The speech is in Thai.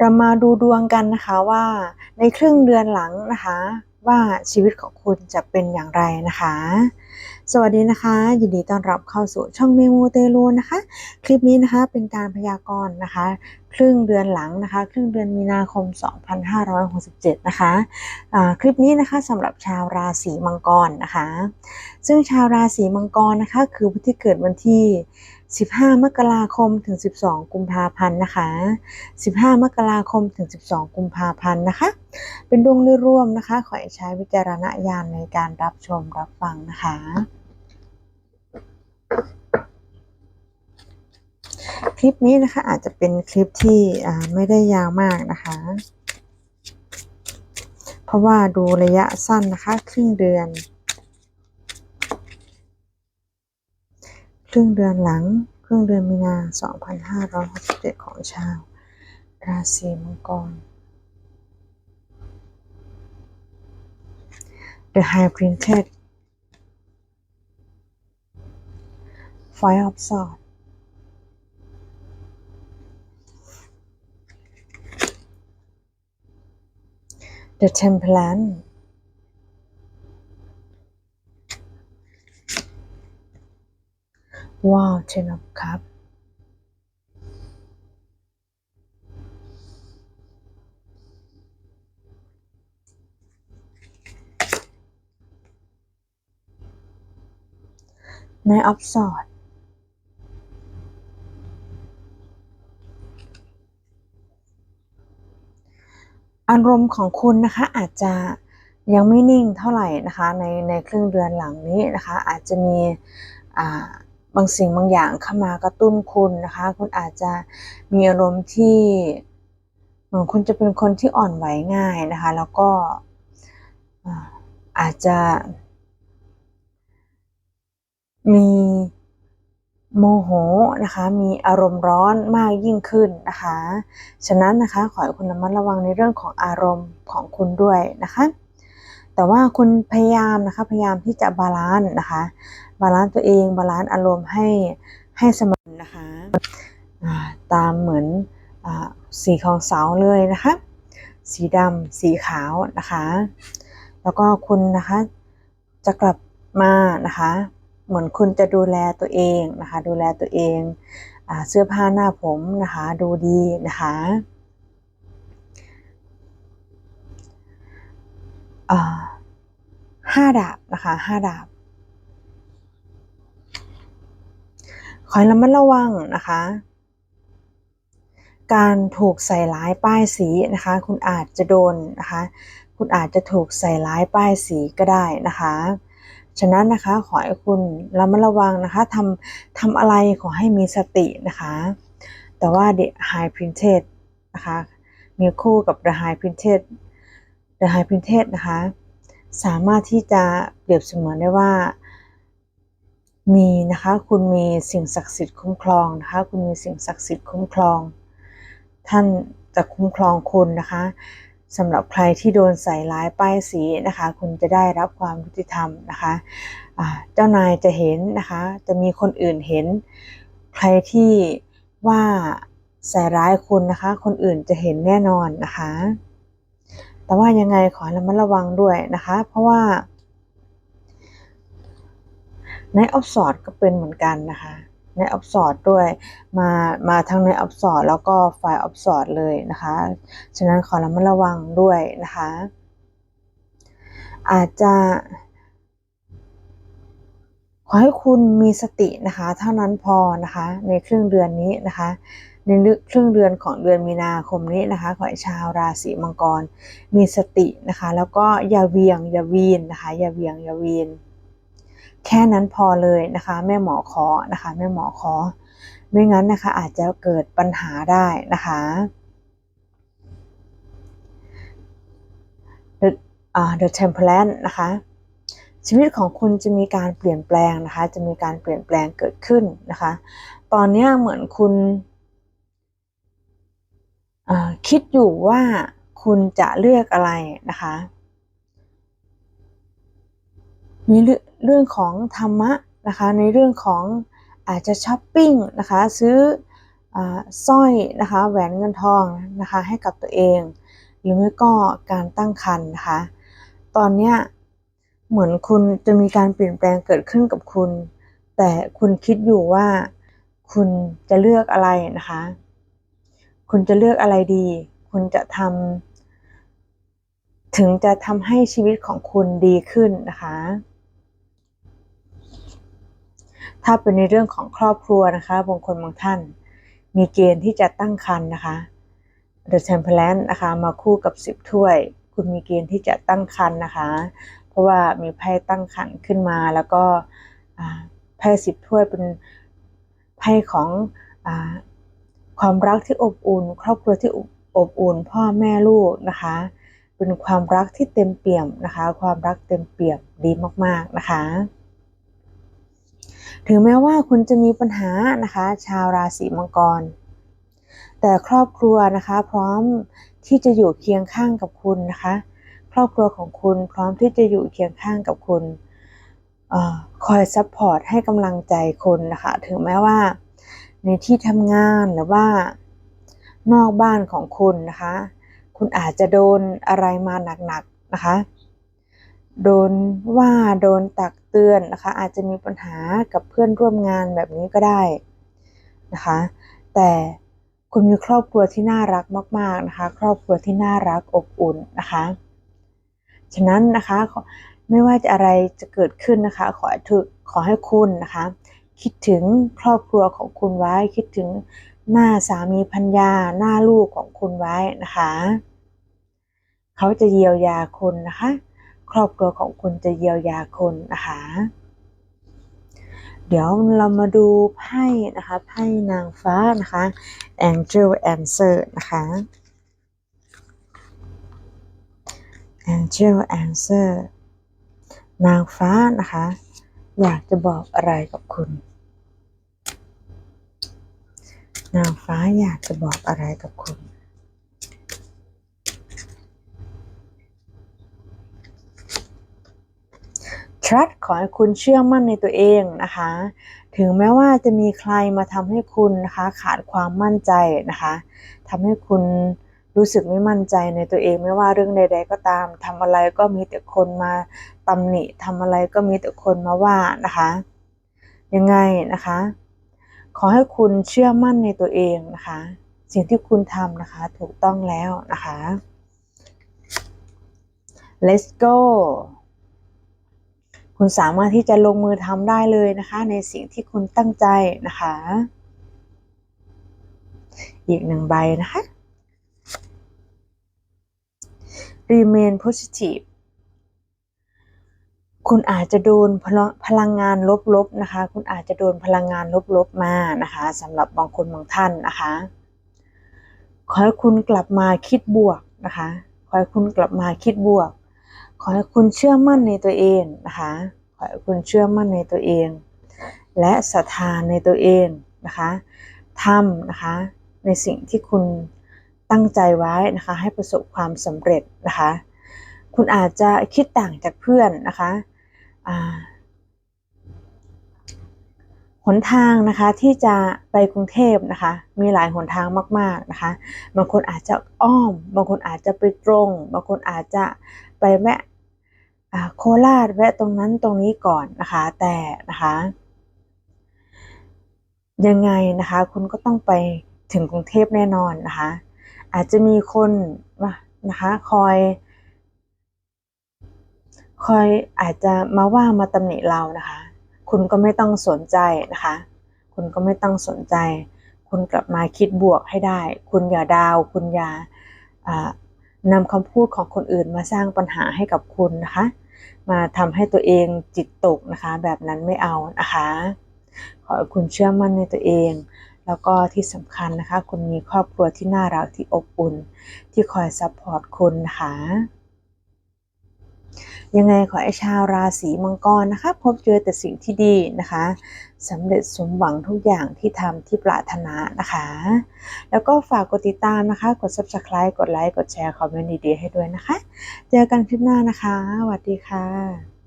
เรามาดูดวงกันนะคะว่าในครึ่งเดือนหลังนะคะ ว่าชีวิตของคุณจะเป็นอย่างไรนะคะ สวัสดีนะคะ ยินดีต้อนรับเข้าสู่ช่องเมมูเตลูนะคะ คลิปนี้นะคะเป็นการพยากรณ์นะคะ ครึ่งเดือนหลังนะคะ ครึ่งเดือนมีนาคม 2567 นะคะอ่าคลิปนี้นะคะสำหรับชาวราศีมังกรนะคะ ซึ่งชาวราศีมังกรนะคะ คือผู้ที่เกิดวันที่ 15 มกราคมถึง 12 กุมภาพันธ์นะคะ 15 มกราคมถึง 12 กุมภาพันธ์นะคะ เป็นดวงโดยรวมนะคะ ขอให้ใช้วิจารณญาณในการรับชมรับฟังนะคะ คลิปนี้นะคะอาจจะเป็นคลิปที่ไม่ได้ยาวมากนะคะ เพราะว่าดูระยะสั้นนะคะ ครึ่งเดือน ครึ่งเดือนหลัง ครึ่งเดือนมีนา 2567 ของชาว ราศีมังกร The High Princess Five of Swords The Temperance Wow Ten of Cups Nine of sword อารมณ์ของคุณนะคะอาจจะยังไม่นิ่งเท่าไหร่นะคะในในครึ่งเดือนหลังนี้นะคะ อาจจะมีอ่า บางสิ่งบางอย่างเข้ามากระตุ้นคุณนะคะ คุณอาจจะมีอารมณ์ที่เหมือนคุณจะเป็นคนที่อ่อนไหวง่ายนะคะ แล้วก็อ่าอาจจะมีโมโหนะคะ มีอารมณ์ร้อนมากยิ่งขึ้นนะคะ ฉะนั้นนะคะ ขอให้คุณระมัดระวังในเรื่องของอารมณ์ของคุณด้วยนะคะ แต่ว่าคุณพยายามนะคะ พยายามที่จะบาลานซ์นะคะ บาลานซ์ตัวเอง บาลานซ์อารมณ์ให้ให้สมดุลนะคะตามเหมือนอสีของเสาเลยนะคะ สีดำสีขาวนะคะ แล้วก็คุณนะคะจะกลับมานะคะ เหมือนคุณจะดูแลตัวเองนะคะ ดูแลตัวเองอเสื้อผ้าหน้าผมนะคะ ดูดีนะคะอ่า ห้าดาบนะคะห้าดาบขอให้ระมัดระวังนะคะ การถูกใส่ร้ายป้ายสีนะคะ คุณอาจจะโดนนะคะ คุณอาจจะถูกใส่ร้ายป้ายสีก็ได้นะคะ ฉะนั้นนะคะขอให้คุณระมัดระวังนะคะทำทำอะไรขอให้มีสตินะคะ แต่ว่า The High Princess นะคะมีคู่กับ The High Princess The High Princess นะคะ สามารถที่จะเปรียบเสมือนได้ว่า มีนะคะคุณมีสิ่งศักดิ์สิทธิ์คุ้มครองนะคะคุณมีสิ่งศักดิ์สิทธิ์คุ้มครอง ท่านจะคุ้มครองคุณนะคะสำหรับใครที่โดนใส่ร้ายป้ายสีนะคะ คุณจะได้รับความยุติธรรมนะคะเจ้านายจะเห็นนะคะ จะมีคนอื่นเห็น ใครที่ว่าใส่ร้ายคุณนะคะ คนอื่นจะเห็นแน่นอนนะคะ แต่ว่ายังไงขอระมัดระวังด้วยนะคะ เพราะว่าในออฟสอดก็เป็นเหมือนกันนะคะในออฟสอดด้วยมามาทั้งในออฟสอดแล้วก็ไฟล์ออฟสอดเลยนะคะ ฉะนั้นขอระมัดระวังด้วยนะคะ อาจจะขอให้คุณมีสตินะคะ เท่านั้นพอนะคะ ในครึ่งเดือนนี้นะคะ ในครึ่งเดือนของเดือนมีนาคมนี้นะคะ ขอให้ชาวราศีมังกรมีสตินะคะ แล้วก็อย่าเวียงอย่าวีนนะคะ อย่าเวียงอย่าวีนแค่นั้นพอเลยนะคะ แม่หมอขอนะคะแม่หมอขอ ไม่งั้นนะคะอาจจะเกิดปัญหาได้นะคะ The อ่า The Temperance นะคะชีวิตของคุณจะมีการเปลี่ยนแปลงนะคะ จะมีการเปลี่ยนแปลงเกิดขึ้นนะคะ ตอนนี้เหมือนคุณ คิดอยู่ว่าคุณจะเลือกอะไรนะคะ มีเรื่องของธรรมะนะคะ ในเรื่องของอาจจะช้อปปิ้งนะคะ ซื้อสร้อยนะคะแหวนเงินทองนะคะให้กับตัวเอง หรือไม่ก็การตั้งครรภ์นะคะ ตอนเนี้ยเหมือนคุณจะมีการเปลี่ยนแปลงเกิดขึ้นกับคุณ แต่คุณคิดอยู่ว่าคุณจะเลือกอะไรนะคะ คุณจะเลือกอะไรดี คุณจะทำถึงจะทำให้ชีวิตของคุณดีขึ้นนะคะ ถ้าเป็นในเรื่องของครอบครัวนะคะบางคนบางท่าน มีเกณฑ์ที่จะตั้งครรภ์นะคะ The Temperance นะคะมาคู่กับสิบถ้วย คุณมีเกณฑ์ที่จะตั้งครรภ์นะคะ เพราะว่ามีไพ่ตั้งครรภ์ขึ้นมาแล้วก็ไพ่สิบถ้วยเป็นไพ่ของ ความรักที่อบอุ่น ครอบครัวที่อบอุ่น พ่อแม่ลูกนะคะ เป็นความรักที่เต็มเปี่ยมนะคะ ความรักเต็มเปี่ยมดีมากๆนะคะ ถึงแม้ว่าคุณจะมีปัญหานะคะ ชาวราศีมังกร แต่ครอบครัวนะคะ พร้อมที่จะอยู่เคียงข้างกับคุณนะคะ ครอบครัวของคุณพร้อมที่จะอยู่เคียงข้างกับคุณคอยซัพพอร์ตให้กำลังใจคนนะคะ ถึงแม้ว่า ในที่ทำงานหรือว่า นอกบ้านของคุณนะคะ คุณอาจจะโดนอะไรมาหนักๆนะคะ โดนว่าโดนตักเตือนนะคะ อาจจะมีปัญหากับเพื่อนร่วมงานแบบนี้ก็ได้นะคะ แต่คุณมีครอบครัวที่น่ารักมาก ๆนะคะ ครอบครัวที่น่ารักอบอุ่นนะคะ ฉะนั้นนะคะไม่ว่าจะอะไรจะเกิดขึ้นนะคะ ขอถขอให้คุณนะคะ คิดถึงครอบครัวของคุณไว้ คิดถึงหน้าสามีพัญญาหน้าลูกของคุณไว้นะคะ เขาจะเยียวยาคุณนะคะ ครอบครัวของคุณจะเยียวยาคุณนะคะ เดี๋ยวเรามาดูไพ่นะคะไพ่นางฟ้านะคะ Angel Answer นะคะ Angel Answer นางฟ้านะคะ อยากจะบอกอะไรกับคุณ นางฟ้าอยากจะบอกอะไรกับคุณทรัสขอให้คุณเชื่อมั่นในตัวเองนะคะ ถึงแม้ว่าจะมีใครมาทำให้คุณนะคะ ขาดความมั่นใจนะคะทำให้คุณรู้สึกไม่มั่นใจในตัวเองไม่ว่าเรื่องใด ๆ ก็ตามทำอะไรก็มีแต่คนมาตำหนิทำอะไรก็มีแต่คนมาว่านะคะ ยังไงนะคะ ขอให้คุณเชื่อมั่นในตัวเองนะคะ สิ่งที่คุณทำนะคะ ถูกต้องแล้วนะคะ let's go คุณสามารถที่จะลงมือทำได้เลยนะคะ ในสิ่งที่คุณตั้งใจนะคะ อีกหนึ่งใบนะคะ remain positive คุณอาจจะโดนพลังงานลบๆนะคะ คุณอาจจะโดนพลังงานลบๆมานะคะสำหรับบางคนบางท่านนะคะ ขอให้คุณกลับมาคิดบวกนะคะ ขอให้คุณกลับมาคิดบวก ขอให้คุณเชื่อมั่นในตัวเองนะคะ ขอให้คุณเชื่อมั่นในตัวเอง และศรัทธาในตัวเองนะคะทำนะคะในสิ่งที่คุณตั้งใจไว้นะคะ ให้ประสบความสำเร็จนะคะ คุณอาจจะคิดต่างจากเพื่อนนะคะ หนทางนะคะที่จะไปกรุงเทพนะคะ มีหลายหนทางมาก ๆนะคะ บางคนอาจจะอ้อม บางคนอาจจะไปตรง บางคนอาจจะไปแวะโคราชแวะตรงนั้นตรงนี้ก่อนนะคะ แต่นะคะยังไงนะคะคุณก็ต้องไปถึงกรุงเทพแน่นอนนะคะ อาจจะมีคนนะคะคอย คอยอาจจะมาว่ามาตำหนิเรานะคะ คุณก็ไม่ต้องสนใจนะคะ คุณก็ไม่ต้องสนใจ คุณกลับมาคิดบวกให้ได้ คุณอย่าดาว คุณอย่านำคำพูดของคนอื่นมาสร้างปัญหาให้กับคุณนะคะ มาทำให้ตัวเองจิตตกนะคะ แบบนั้นไม่เอานะคะ ขอให้คุณเชื่อมั่นในตัวเอง แล้วก็ที่สำคัญนะคะ คุณมีครอบครัวที่น่ารักที่อบอุ่น ที่คอยซัพพอร์ตคุณนะคะ ยังไงขอให้ชาวราศีมังกรนะคะ พบเจอแต่สิ่งที่ดีนะคะสำเร็จสมหวังทุกอย่างที่ทำที่ปรารถนานะคะ แล้วก็ฝากกดติดตามนะคะ กด subscribe กดไลค์กดแชร์คอมเมนต์ดีๆให้ด้วยนะคะ เจอกันคลิปหน้านะคะสวัสดีค่ะ